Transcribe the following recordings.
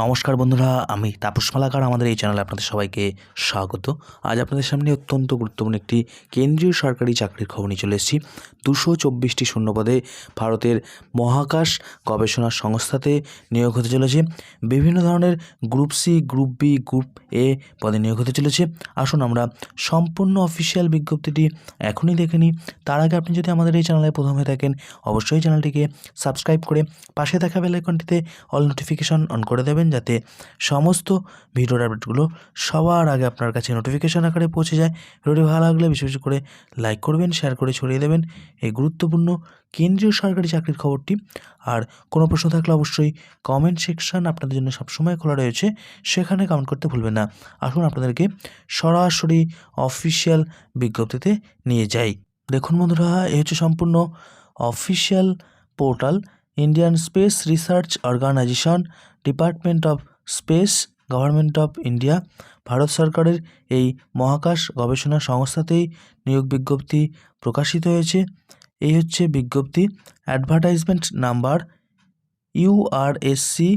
নমস্কার বন্ধুরা, আমি তাপস মালাকার, আমাদের এই চ্যানেলে আপনাদের সবাইকে স্বাগত। আজ আপনাদের সামনে অত্যন্ত গুরুত্বপূর্ণ একটি কেন্দ্রীয় সরকারি চাকরির খবর নিয়ে চলে এসেছি। দুশো চব্বিশটি শূন্যপদে ভারতের মহাকাশ গবেষণা সংস্থাতে নিয়োগ হতে চলেছে। বিভিন্ন ধরনের group C, group B, group A পদে নিয়োগ হতে চলেছে। আসুন আমরা সম্পূর্ণ অফিসিয়াল বিজ্ঞপ্তিটি এখনই দেখে নিই। তার আগে আপনি যদি আমাদের এই চ্যানেলে প্রথম হয়ে থাকেন, অবশ্যই চ্যানেলটিকে সাবস্ক্রাইব করে পাশে থাকা বেল আইকনটিতে অল নোটিফিকেশন অন করে দেবেন। যাতে সমস্ত ভিডিওর আপডেটগুলো সবার আগে আপনার কাছে নোটিফিকেশন আকারে পৌঁছে যায়। ভিডিওটি ভালো লাগলে বিশেষ বিশেষ করে লাইক করবেন শেয়ার করে ছড়িয়ে দেবেন। এই গুরুত্বপূর্ণ কেন্দ্রীয় সরকারি চাকরির খবরটি। আর কোনো প্রশ্ন থাকলে অবশ্যই কমেন্ট সেকশন আপনাদের জন্য সবসময় খোলা রয়েছে, সেখানে কমেন্ট করতে ভুলবেন না। আসুন আপনাদেরকে সরাসরি অফিসিয়াল বিজ্ঞপ্তিতে নিয়ে যাই। দেখুন বন্ধুরা এ হচ্ছে সম্পূর্ণ official portal Indian space research organisation department of space, government of India, Bharat সরকারের এই মহাকাশ গবেষণা সংস্থাতেই নিয়োগ বিজ্ঞপ্তি প্রকাশিত হয়েছে। এই হচ্ছে বিজ্ঞপ্তি। Advertisement number URSC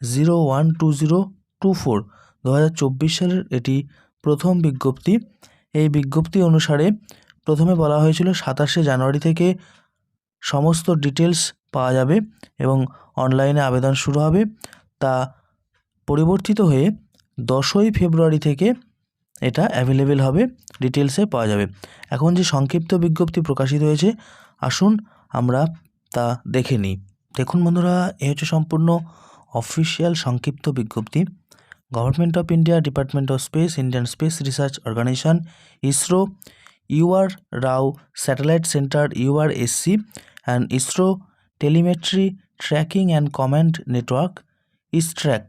zero one two zero two four. দু হাজার চব্বিশ সালের এটি প্রথম বিজ্ঞপ্তি। এই বিজ্ঞপ্তি অনুসারে প্রথমে বলা হয়েছিল সাতাশে জানুয়ারি থেকে সমস্ত ডিটেলস পাওয়া যাবে এবং অনলাইনে আবেদন শুরু হবে। তা পরিবর্তিত হয়ে দশই ফেব্রুয়ারি থেকে এটা অ্যাভেলেবেল হবে ডিটেলসে পাওয়া যাবে। এখন যে সংক্ষিপ্ত বিজ্ঞপ্তি প্রকাশিত হয়েছে, আসুন আমরা তা দেখে নিই। দেখুন বন্ধুরা, এ হচ্ছে সম্পূর্ণ অফিসিয়াল সংক্ষিপ্ত বিজ্ঞপ্তি। Government of India department of space Indian space research organisation ISRO UR Rao satellite centre URSC and ISRO telemetry tracking and command network ISTRAC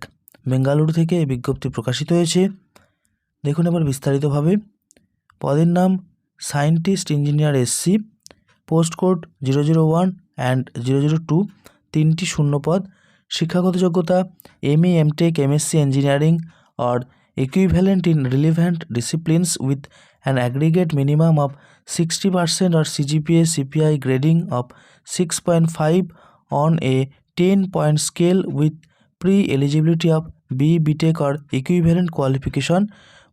Bengaluru থেকে এই বিজ্ঞপ্তি প্রকাশিত হয়েছে। দেখুন এবার বিস্তারিতভাবে। পদের নাম scientist engineer SC post code zero zero one and zero zero two তিনটি শূন্যপদ। শিক্ষাগত যোগ্যতা M E M tech MSc engineering or equivalent in relevant disciplines with an aggregate minimum of 60% or CGPA CPI grading of 6.5 on a 10 point scale with pre eligibility of B BTech or equivalent qualification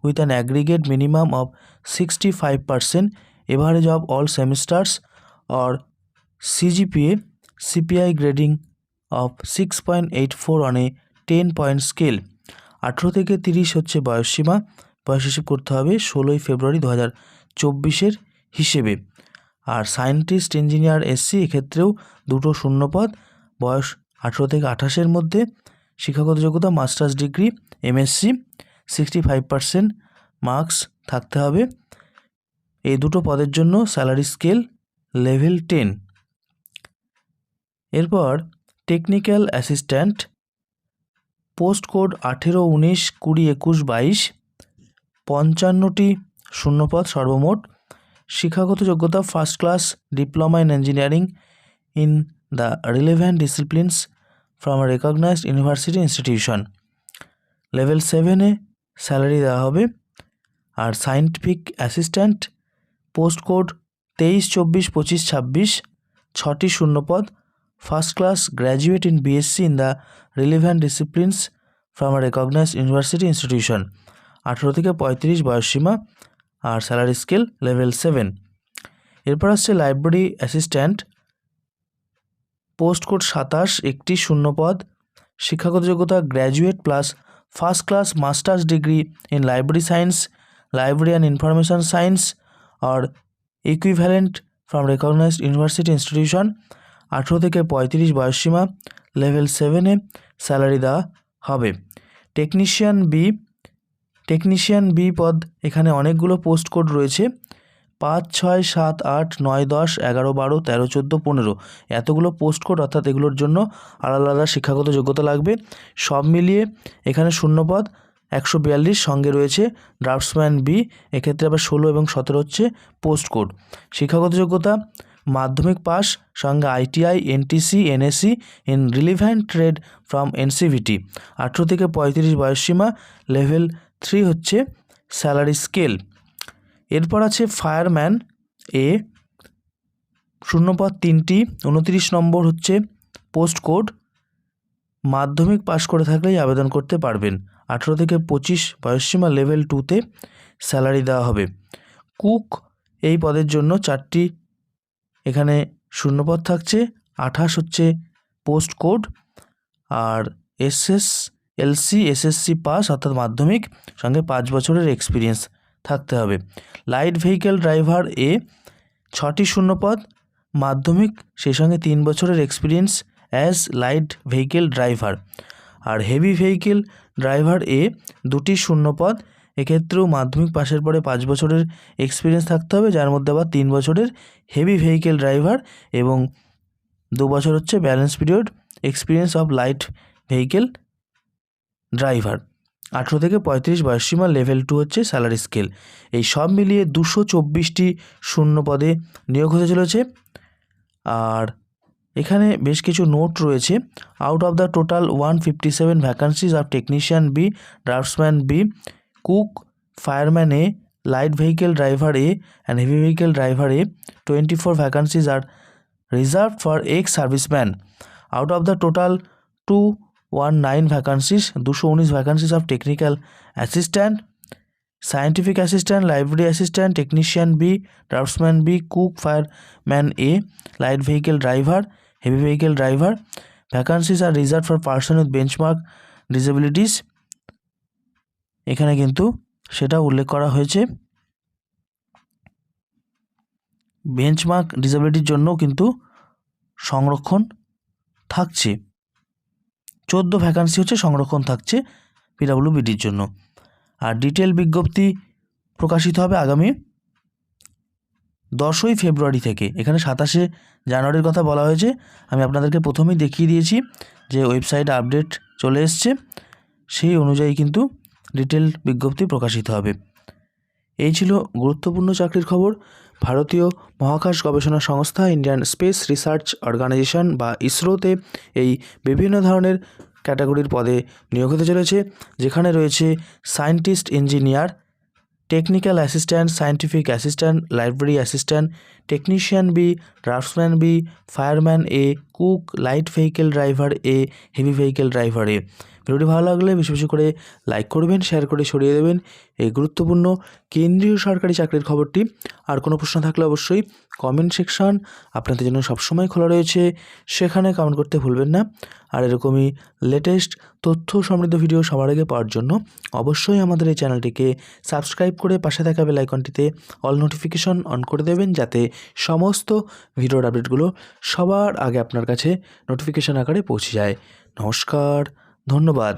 with an aggregate minimum of sixty five percent average of all semesters or CGPA CPI grading of six point eight four on a ten point scale আঠেরো থেকে তিরিশ হচ্ছে বয়সসীমা বয়স হিসেবে করতে হবে ষোলোই ফেব্রুয়ারি দু হাজার চব্বিশের হিসেবে। আর সায়েন্টিস্ট, ইঞ্জিনিয়ার, এসসি এক্ষেত্রেও দুটো শূন্যপদ। বয়স আঠেরো থেকে আঠাশের মধ্যে। শিক্ষাগত যোগ্যতা, masters degree MSc sixty five percent marks থাকতে হবে। এই দুটো পদের জন্য স্যালারি স্কেল লেভেল টেন এরপর টেকনিক্যাল অ্যাসিস্ট্যান্ট পোস্ট কোড আঠেরো, উনিশ, কুড়ি, একুশ, বাইশ, পঞ্চান্নটি শূন্যপদ সর্বমোট। শিক্ষাগত যোগ্যতা first class diploma in engineering in the relevant disciplines from a recognised university institution level সেভেনে স্যালারি দেওয়া হবে আর সায়েন্টিফিক অ্যাসিস্ট্যান্ট পোস্ট কোড তেইশ, চব্বিশ, পঁচিশ, ছাব্বিশ, ছটি শূন্যপদ first class graduate in BSc in the relevant disciplines from a recognise university institution আঠেরো থেকে পঁয়ত্রিশ বয়সসীমা আর স্যালারি স্কেল লেভেল সেভেন এরপর আসছে লাইব্রেরি অ্যাসিস্ট্যান্ট পোস্ট কোড সাতাশ, একটি শূন্যপদ, শিক্ষাগত যোগ্যতা graduate plus first class masters degree in library science, library and information science, R equivalent from recognised university institution আঠেরো থেকে পঁয়ত্রিশ বয়সসীমা লেভেল সেভেনে স্যালারি দেওয়া হবে। টেকনিশিয়ান বি টেকনিশিয়ান বি পদ, এখানে অনেকগুলো পোস্ট কোড রয়েছে। পাঁচ, ছয়, সাত, আট, নয়, দশ, এগারো, বারো, তেরো, চোদ্দ, পনেরো। এতগুলো পোস্ট কোড অর্থাৎ এগুলোর জন্য আলাদা আলাদা শিক্ষাগত যোগ্যতা লাগবে। সব মিলিয়ে এখানে শূন্যপদ একশো বিয়াল্লিশ, সঙ্গে রয়েছে ড্রাফটসম্যান বি এক্ষেত্রে আবার ষোলো এবং সতেরো হচ্ছে পোস্ট কোড শিক্ষাগত যোগ্যতা, মাধ্যমিক পাস সঙ্গে ITI NTC NSC in relevant trade from NCVT আঠেরো থেকে পঁয়ত্রিশ বয়সসীমা লেভেল থ্রি হচ্ছে স্যালারি স্কেল এরপর আছে ফায়ারম্যান এ, শূন্যপদ তিনটি, উনত্রিশ নম্বর হচ্ছে পোস্ট কোড। মাধ্যমিক পাশ করে থাকলেই আবেদন করতে পারবেন। আঠেরো থেকে পঁচিশ বয়সসীমা লেভেল টুতে স্যালারি দেওয়া হবে। কুক এই পদের জন্য চারটি এখানে শূন্যপদ থাকছে, আঠাশ হচ্ছে পোস্ট কোড। আর এসএস এলসি এসএসসি পাস, অর্থাৎ মাধ্যমিক, সঙ্গে পাঁচ বছরের এক্সপিরিয়েন্স থাকতে হবে। লাইট ভেহিকেল ড্রাইভার এ ছটি শূন্যপদ, মাধ্যমিক সেই সঙ্গে তিন বছরের experience as light vehicle driver R heavy vehicle driver A দুটি শূন্যপদ, এক্ষেত্রেও মাধ্যমিক পাশের পরে পাঁচ বছরের এক্সপিরিয়েন্স থাকতে হবে, যার মধ্যে আবার তিন বছরের হেভি ভেহিকেল ড্রাইভার এবং দু বছর হচ্ছে balance period experience of light vehicle driver আঠেরো থেকে পঁয়ত্রিশ বয়সসীমা লেভেল টু হচ্ছে স্যালারি স্কেল এই সব মিলিয়ে দুশো চব্বিশটি শূন্য পদে নিয়োগ হতে চলেছে। আর এখানে বেশ কিছু নোট রয়েছে। Out of the total one fifty seven vacancies of technician B draftsman B cook fireman A light vehicle driver A and heavy vehicle driver A twenty four vacancies are reserve for ex serviceman out of the total two one nine vacancies দুশো উনিশ vacancies of technical assistant scientific assistant library assistant technician B draftsman B cook fireman A light vehicle driver heavy vehicle driver vacancies are reserve for person with benchmark disabilities এখানে কিন্তু সেটা উল্লেখ করা হয়েছে। Benchmark ডিসেবিলিটির জন্য কিন্তু সংরক্ষণ থাকছে। চোদ্দ ভ্যাকান্সি হচ্ছে, সংরক্ষণ থাকছে পিডাব্লিউবিডির জন্য। আর ডিটেল বিজ্ঞপ্তি প্রকাশিত হবে আগামী দশই ফেব্রুয়ারি থেকে। এখানে সাতাশে জানুয়ারির কথা বলা হয়েছে। আমি আপনাদেরকে প্রথমেই দেখিয়ে দিয়েছি যে ওয়েবসাইট আপডেট চলে এসছে। সেই অনুযায়ী কিন্তু ডিটেল বিজ্ঞপ্তি প্রকাশিত হবে। এই ছিল গুরুত্বপূর্ণ চাকরির খবর। ভারতীয় মহাকাশ গবেষণা সংস্থা, ইন্ডিয়ান স্পেস রিসার্চ অর্গানাইজেশন বা ইসরোতে এই বিভিন্ন ধরনের ক্যাটাগরির পদে নিয়োগ হতে চলেছে, যেখানে রয়েছে scientist, engineer, technical assistant, scientific assistant, library assistant, technician B, draftsman B, fireman A, cook, light vehicle driver A, heavy vehicle driver A. ভিডিওটি ভালো লাগলে বেশি বেশি করে লাইক করবেন শেয়ার করে ছড়িয়ে দেবেন। এই গুরুত্বপূর্ণ কেন্দ্রীয় সরকারি চাকরির খবরটি। আর কোনো প্রশ্ন থাকলে অবশ্যই কমেন্ট সেকশন আপনাদের জন্য সবসময় খোলা রয়েছে। সেখানে কমেন্ট করতে ভুলবেন না। আর এরকমই লেটেস্ট তথ্য সমৃদ্ধ ভিডিও সবার আগে পাওয়ার জন্য অবশ্যই আমাদের এই চ্যানেলটিকে সাবস্ক্রাইব করে পাশে থাকা বেল আইকনটিতে অল নোটিফিকেশন অন করে দেবেন, যাতে সমস্ত ভিডিওর আপডেটগুলো সবার আগে আপনার কাছে নোটিফিকেশন আকারে পৌঁছে যায়। নমস্কার। ধন্যবাদ।